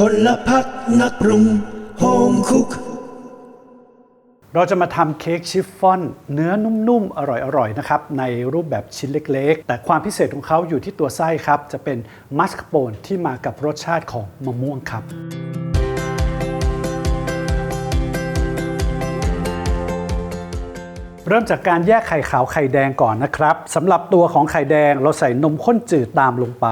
พลพักนักปรุงโฮมคุก เราจะมาทำเค้กชิฟฟ่อน เนื้อนุ่มๆ อร่อยๆ นะครับ ในรูปแบบชิ้นเล็กๆ แต่ความพิเศษของเขาอยู่ที่ตัวไส้ครับ จะเป็นมัสคาโปนที่มากับรสชาติของมะม่วงครับ เริ่มจากการแยกไข่ขาวไข่แดงก่อนนะครับสำหรับตัวของไข่แดงเราใส่นมข้นจืดตามลงไป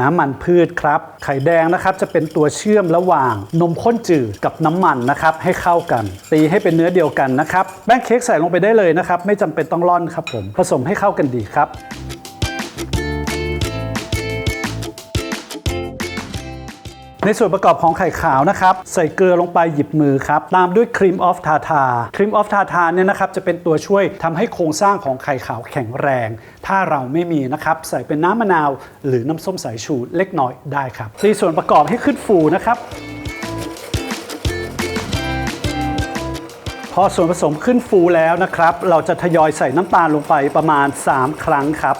น้ำมันพืชครับ ไข่แดงนะครับจะเป็นตัวเชื่อมระหว่าง นมข้นจืดกับน้ำมันนะครับให้เข้ากัน ตีให้เป็นเนื้อเดียวกันนะครับแป้งเค้กใส่ลงไปได้เลยนะครับไม่จำเป็นต้องร่อนครับผมผสมให้เข้ากันดีครับ ในส่วนประกอบของไข่ขาวนะครับ ใส่เกลือลงไปหยิบมือครับ ตามด้วยครีมออฟทาทาครีมออฟทาทาเนี่ยนะครับจะเป็นตัวช่วยทำให้โครงสร้างของไข่ขาวแข็งแรง ถ้าเราไม่มีนะครับใส่เป็นน้ำมะนาวหรือน้ำส้มสายชูเล็กน้อยได้ครับตีส่วนประกอบให้ขึ้นฟูนะครับพอส่วนผสมขึ้นฟูแล้วนะครับ เราจะทยอยใส่น้ำตาลลงไปประมาณ 3 ครั้งครับ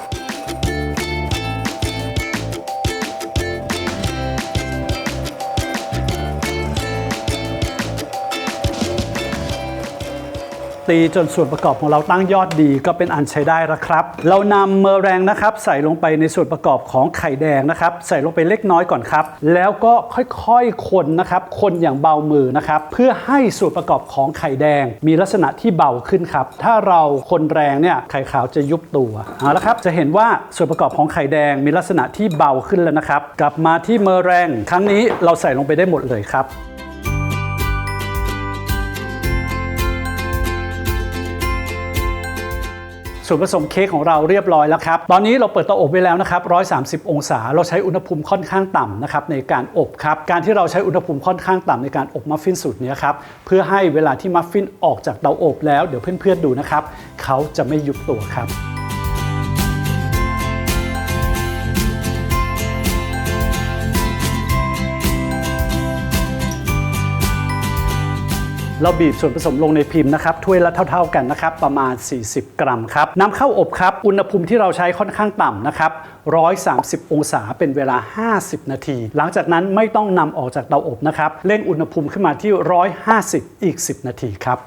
ตีจนส่วนประกอบของเราตั้งยอดดีก็เป็นอันใช้ได้แล้วครับ เรานำเมอแรงนะครับ ใส่ลงไปในส่วนประกอบของไข่แดงนะครับ ใส่ลงไปเล็กน้อยก่อนครับ แล้วก็ค่อยๆคนนะครับ คนอย่างเบามือนะครับ เพื่อให้ส่วนประกอบของไข่แดง มีลักษณะที่เบาขึ้นครับ ถ้าเราคนแรงเนี่ยไข่ขาวจะยุบตัวเอาละครับจะเห็นว่าส่วนประกอบของไข่แดงมีลักษณะที่เบาขึ้นแล้วนะครับ กลับมาที่เมอแรง ครั้งนี้เราใส่ลงไปได้หมดเลยครับ ส่วนผสมเค้กของเราเรียบร้อยแล้วครับ ตอนนี้เราเปิดเตาอบไว้แล้วนะครับ 130 องศา เราใช้อุณหภูมิค่อนข้างต่ำนะครับในการอบครับ การที่เราใช้อุณหภูมิค่อนข้างต่ำในการอบมัฟฟินสูตรนี้ครับ เพื่อให้เวลาที่มัฟฟินออกจากเตาอบแล้ว เดี๋ยวเพื่อนๆดูนะครับ เขาจะไม่ยุบตัวครับ เราบีบส่วนผสมลงในพิมพ์นะครับถ้วยละเท่า ๆกันนะครับประมาณ 40 กรัมครับนำเข้าอบครับอุณหภูมิที่เราใช้ค่อนข้างต่ำนะครับ130 องศาเป็นเวลา 50 นาที หลังจากนั้นไม่ต้องนำออกจากเตาอบนะครับเร่งอุณหภูมิขึ้นมาที่ 150 อีก 10 นาทีครับ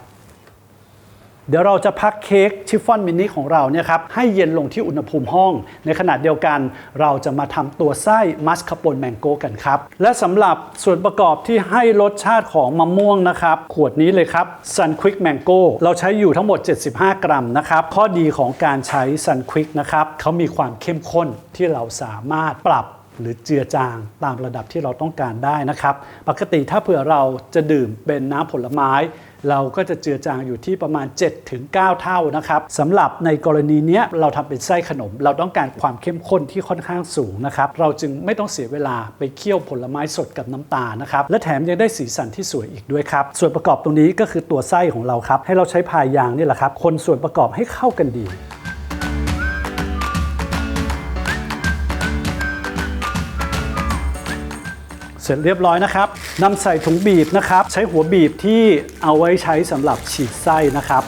เดี๋ยวเราจะพักเค้กชิฟฟ่อนมินิของเราเนี่ยครับให้เย็นลงที่อุณหภูมิห้อง ในขณะเดียวกันเราจะมาทำตัวไส้มัสคาโปนแมงโก้กันครับ และสำหรับส่วนประกอบที่ให้รสชาติของมะม่วงนะครับ ขวดนี้เลยครับ Sun Quick Mango เราใช้อยู่ทั้งหมด 75 กรัมนะครับ ข้อดีของการใช้ Sun Quick นะครับเขามีความเข้มข้นที่เราสามารถปรับ หรือเจือจางตามระดับที่เราต้องการได้นะครับ ปกติถ้าเผื่อเราจะดื่มเป็นน้ำผลไม้ เราก็จะเจือจางอยู่ที่ประมาณ 7-9 เท่านะครับสำหรับในกรณีนี้เราทำเป็นไส้ขนม เราต้องการความเข้มข้นที่ค่อนข้างสูงนะครับเราจึงไม่ต้องเสียเวลาไปเคี่ยวผลไม้สดกับน้ำตาลนะครับและแถมยังได้สีสันที่สวยอีกด้วยครับส่วนประกอบตรงนี้ก็คือตัวไส้ของเราครับให้เราใช้พายยางนี่แหละครับคนส่วนประกอบให้เข้ากันดี สร็จเรียบร้อยนะครับนำใส่ถุงบีบนะครับ ใช้หัวบีบที่เอาไว้ใช้สำหรับฉีดไส้นะครับ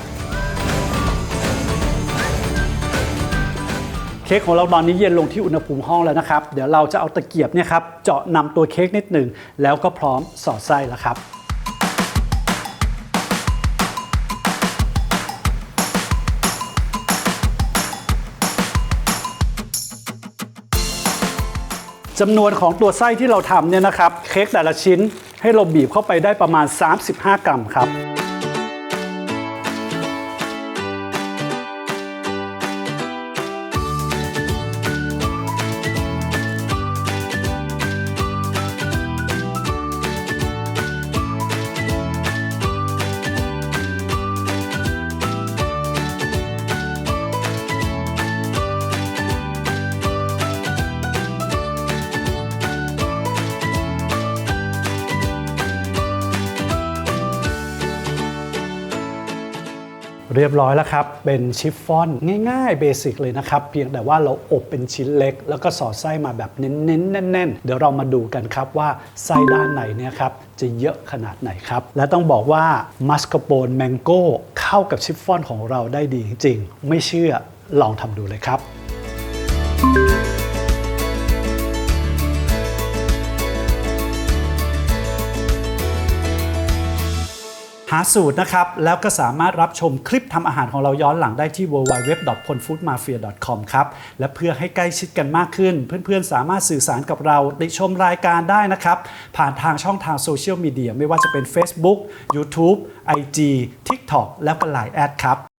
เค้กของเราตอนนี้เย็นลงที่อุณหภูมิห้องแล้วนะครับ เดี๋ยวเราจะเอาตะเกียบเนี่ยครับเจาะนำตัวเค้กนิดหนึ่งแล้วก็พร้อมสอดไส้แล้วครับ จำนวนของตัวไส้ที่เราทำเนี่ยนะครับ เค้กแต่ละชิ้นให้เราบีบเข้าไปได้ประมาณ 35 กรัมครับ เรียบร้อยแล้วครับ เป็นชิฟฟ่อนง่ายๆเบสิกเลยนะครับ เพียงแต่ว่าเราอบเป็นชิ้นเล็ก แล้วก็สอดไส้มาแบบเน้นๆแน่นๆ เดี๋ยวเรามาดูกันครับว่าไส้ด้านในเนี่ยครับจะเยอะขนาดไหนครับ และต้องบอกว่ามัสคาโปนแมงโก้เข้ากับชิฟฟ่อนของเราได้ดีจริงๆ ไม่เชื่อลองทำดูเลยครับ หาสูตรนะครับ แล้วก็สามารถรับชมคลิปทำอาหารของเราย้อนหลังได้ที่ www.ponfoodmafia.com ครับ และเพื่อให้ใกล้ชิดกันมากขึ้น เพื่อนๆ สามารถสื่อสารกับเราติชมรายการได้นะครับ ผ่านทางช่องทางโซเชียลมีเดียไม่ว่าจะเป็น Facebook YouTube IG TikTok และก็ Line แอดครับ